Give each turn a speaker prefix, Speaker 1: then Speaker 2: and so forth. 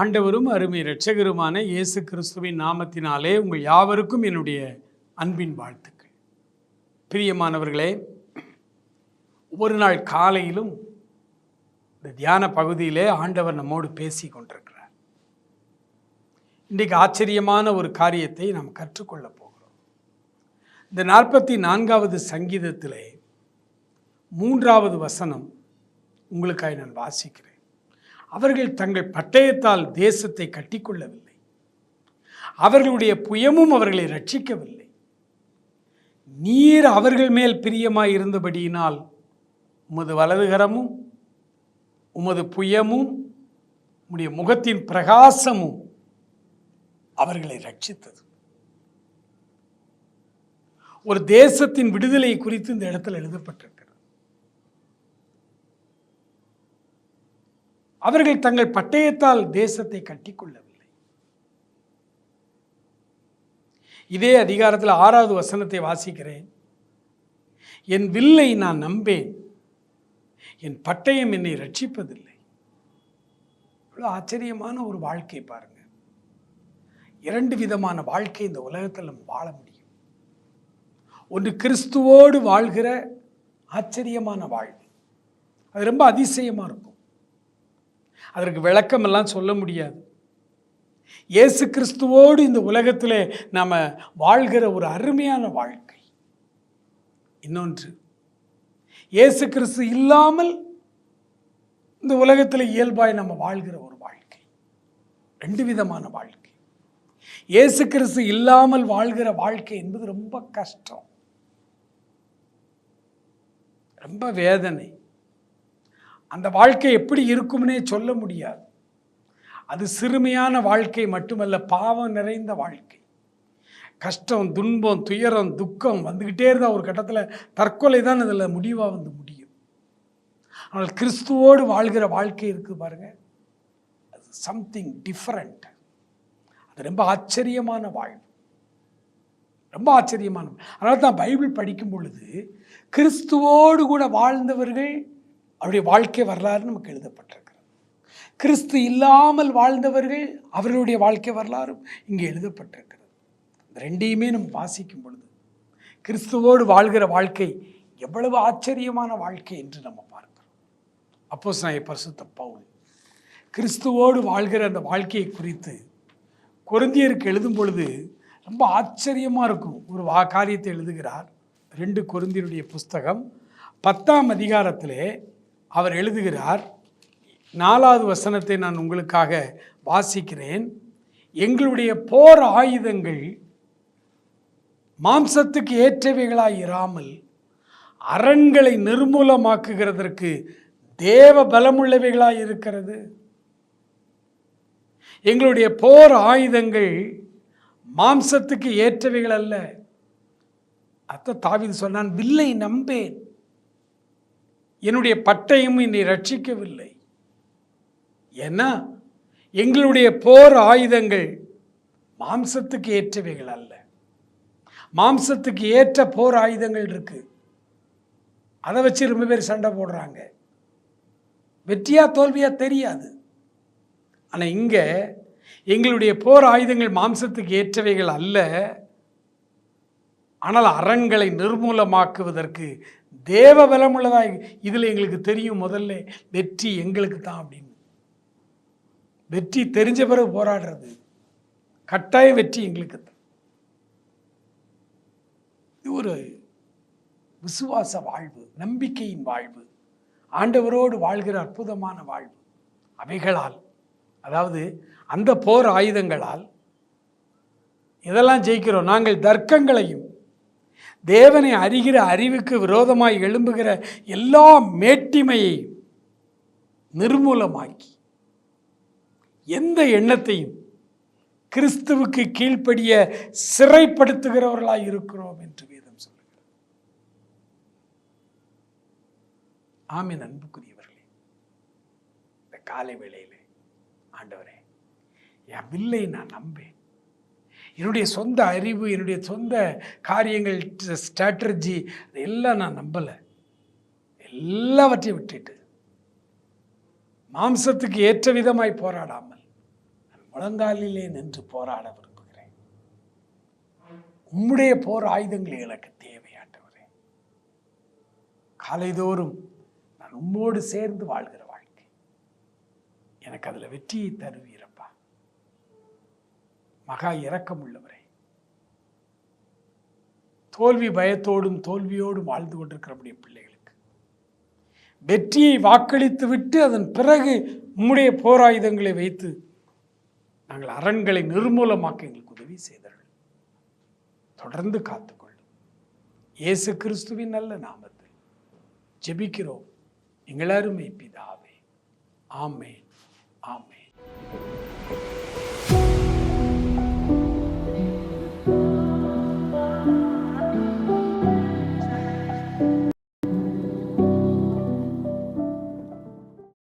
Speaker 1: ஆண்டவரும் அருமை இரட்சகருமான இயேசு கிறிஸ்துவின் நாமத்தினாலே உங்கள் யாவருக்கும் என்னுடைய அன்பின் வாழ்த்துக்கள். பிரியமானவர்களே ஒரு நாள் காலையிலும் இந்த தியான பகுதியிலே ஆண்டவர் நம்மோடு பேசி கொண்டிருக்கிறார். இன்றைக்கு ஆச்சரியமான ஒரு காரியத்தை நாம் கற்றுக்கொள்ள போகிறோம். இந்த நாற்பத்தி நான்காவது சங்கீதத்திலே மூன்றாவது வசனம் உங்களுக்காக நான் வாசிக்கிறேன். அவர்கள் தங்கள் பட்டயத்தால் தேசத்தை கட்டிக்கொள்ளவில்லை. அவர்களுடைய புயமும் அவர்களை ரட்சிக்கவில்லை. நீர் அவர்கள் மேல் பிரியமாய் இருந்தபடியினால் உமது வலதுகரமும் உமது புயமும் உடைய முகத்தின் பிரகாசமும் அவர்களை ரட்சித்தது. ஒரு தேசத்தின் விடுதலை குறித்து இந்த இடத்துல எழுதப்பட்டிருக்கு. அவர்கள் தங்கள் பட்டயத்தால் தேசத்தை கட்டிக்கொள்ளவில்லை. இதே அதிகாரத்தில் ஆறாவது வசனத்தை வாசிக்கிறேன். என் வில்லை நான் நம்பேன். என் பட்டயம் என்னை ரட்சிப்பதில்லை இவ்வளோ ஆச்சரியமான ஒரு வாழ்க்கை பாருங்க. இரண்டு விதமான வாழ்க்கை இந்த உலகத்தில் நம்ம வாழ முடியும். ஒன்று கிறிஸ்துவோடு வாழ்கிற ஆச்சரியமான வாழ்வு. அது ரொம்ப அதிசயமாக இருக்கும். அதற்கு விளக்கமெல்லாம் சொல்ல முடியாது. இயேசு கிறிஸ்துவோடு இந்த உலகத்தில் நாம் வாழ்கிற ஒரு அருமையான வாழ்க்கை. இன்னொன்று இயேசு கிறிஸ்து இல்லாமல் இந்த உலகத்தில் இயல்பாய் நம்ம வாழ்கிற ஒரு வாழ்க்கை. ரெண்டு விதமான வாழ்க்கை. இயேசு கிறிஸ்து இல்லாமல் வாழ்கிற வாழ்க்கை என்பது ரொம்ப கஷ்டம். ரொம்ப வேதனை. அந்த வாழ்க்கை எப்படி இருக்கும்னே சொல்ல முடியாது. அது சிறுமையான வாழ்க்கை மட்டுமல்ல பாவம் நிறைந்த வாழ்க்கை. கஷ்டம் துன்பம் துயரம் துக்கம் வந்துக்கிட்டே இருந்தால் ஒரு கட்டத்தில் தற்கொலை தான் அதில் முடிவாக வந்து முடியும். ஆனால் கிறிஸ்துவோடு வாழ்கிற வாழ்க்கை இருக்குது பாருங்கள் அது சம்திங் டிஃப்ரெண்ட் அது ரொம்ப ஆச்சரியமான வாழ்வு. ரொம்ப ஆச்சரியமான அதனால தான் பைபிள் படிக்கும் பொழுது கிறிஸ்துவோடு கூட வாழ்ந்தவர்கள் அவருடைய வாழ்க்கை வரலாறு நமக்கு எழுதப்பட்டிருக்கிறது. கிறிஸ்து இல்லாமல் வாழ்ந்தவர்கள் அவர்களுடைய வாழ்க்கை வரலாறும் இங்கே எழுதப்பட்டிருக்கிறது. ரெண்டையுமே நம்ம வாசிக்கும் பொழுது கிறிஸ்துவோடு வாழ்கிற வாழ்க்கை எவ்வளவு ஆச்சரியமான வாழ்க்கை என்று நம்ம பார்க்கிறோம். அப்போஸ் நான் பரிசுத்த பவுல் கிறிஸ்துவோடு வாழ்கிற அந்த வாழ்க்கையை குறித்து கொருந்தியருக்கு எழுதும் பொழுது ரொம்ப ஆச்சரியமாக இருக்கும். ஒரு வா காரியத்தை எழுதுகிறார். ரெண்டு குருந்தியருடைய புஸ்தகம் பத்தாம் அதிகாரத்திலே அவர் எழுதுகிறார் நாலாவது வசனத்தை நான் உங்களுக்காக வாசிக்கிறேன். எங்களுடைய போர் ஆயுதங்கள் மாம்சத்துக்கு ஏற்றவைகளாய் இராமல் அரண்களை நிர்மூலமாக்குகிறதற்கு தேவ பலமுள்ளவைகளாய் இருக்கிறது. எங்களுடைய போர் ஆயுதங்கள் மாம்சத்துக்கு ஏற்றவைகள் அல்ல. அத்த தாவிது சொன்னான் வில்லை நம்பேன். என்னுடைய பட்டையும் என்னை ரட்சிக்கவில்லை. ஏன்னா எங்களுடைய போர் ஆயுதங்கள் மாம்சத்துக்கு ஏற்றவைகள் அல்ல. மாம்சத்துக்கு ஏற்ற போர் ஆயுதங்கள் இருக்கு. அதை வச்சு ரொம்ப பேர் சண்டை போடுறாங்க. வெற்றியா தோல்வியா தெரியாது. ஆனால் இங்கே எங்களுடைய போர் ஆயுதங்கள் மாம்சத்துக்கு ஏற்றவைகள் அல்ல. ஆனால் அறங்களை நிர்மூலமாக்குவதற்கு தேவ பலமுள்ளதாக இதில் எங்களுக்கு தெரியும் முதல்ல வெற்றி எங்களுக்கு தான் அப்படின்னு. வெற்றி தெரிஞ்ச பிறகு போராடுறது. கட்டாய வெற்றி எங்களுக்கு தான். இது ஒரு விசுவாச வாழ்வு நம்பிக்கையின் வாழ்வு. ஆண்டவரோடு வாழ்கிற அற்புதமான வாழ்வு. அவைகளால் அதாவது அந்த போர் ஆயுதங்களால் இதெல்லாம் ஜெயிக்கிறோம்? நாங்கள் தர்க்கங்களையும் தேவனை அறிகிற அறிவுக்கு விரோதமாய் எழும்புகிற எல்லா மேட்டிமையை நிர்மூலமாக்கி எந்த எண்ணத்தையும் கிறிஸ்துவுக்கு கீழ்ப்படிய சிறைப்படுத்துகிறவர்களாய் இருக்கிறோம் என்று வேதம் சொல்லுகிறது. ஆமின் அன்புக்குரியவர்களே இந்த காலை வேளையில் ஆண்டவரே என் வில்லை நான் நம்பேன். என்னுடைய சொந்த அறிவு என்னுடைய சொந்த காரியங்கள் ஸ்ட்ராட்டஜி எல்லாம் நான் நம்பலை. எல்லாவற்றையும் விட்டுட்டு. மாம்சத்துக்கு ஏற்ற விதமாய் போராடாமல் முழங்காலிலே நின்று போராட விரும்புகிறேன். உம்முடைய போர் ஆயுதங்கள் எனக்கு தேவையாட்டவரே. காலைதோறும் நான் உம்மோடு சேர்ந்து வாழ்கிற வாழ்க்கை. எனக்கு அதில் வெற்றியை தருவீரம் மகா இரக்கம் உள்ளவரே தோல்வி பயத்தோடும் தோல்வியோடும் வாழ்ந்து கொண்டிருக்கிற நம்முடைய பிள்ளைகளுக்கு. வெற்றியை வாக்களித்து விட்டு அதன் பிறகு உம்முடைய போராயுதங்களை வைத்து நாங்கள் அரண்களை நிர்மூலமாக்க எங்களுக்கு உதவி செய்தார்கள் தொடர்ந்து காத்துக்கொள்ளும் இயேசு கிறிஸ்துவின் நல்ல நாமத்தில் ஜெபிக்கிறோம். எங்களாருமே பிதாவே. ஆமே ஆமே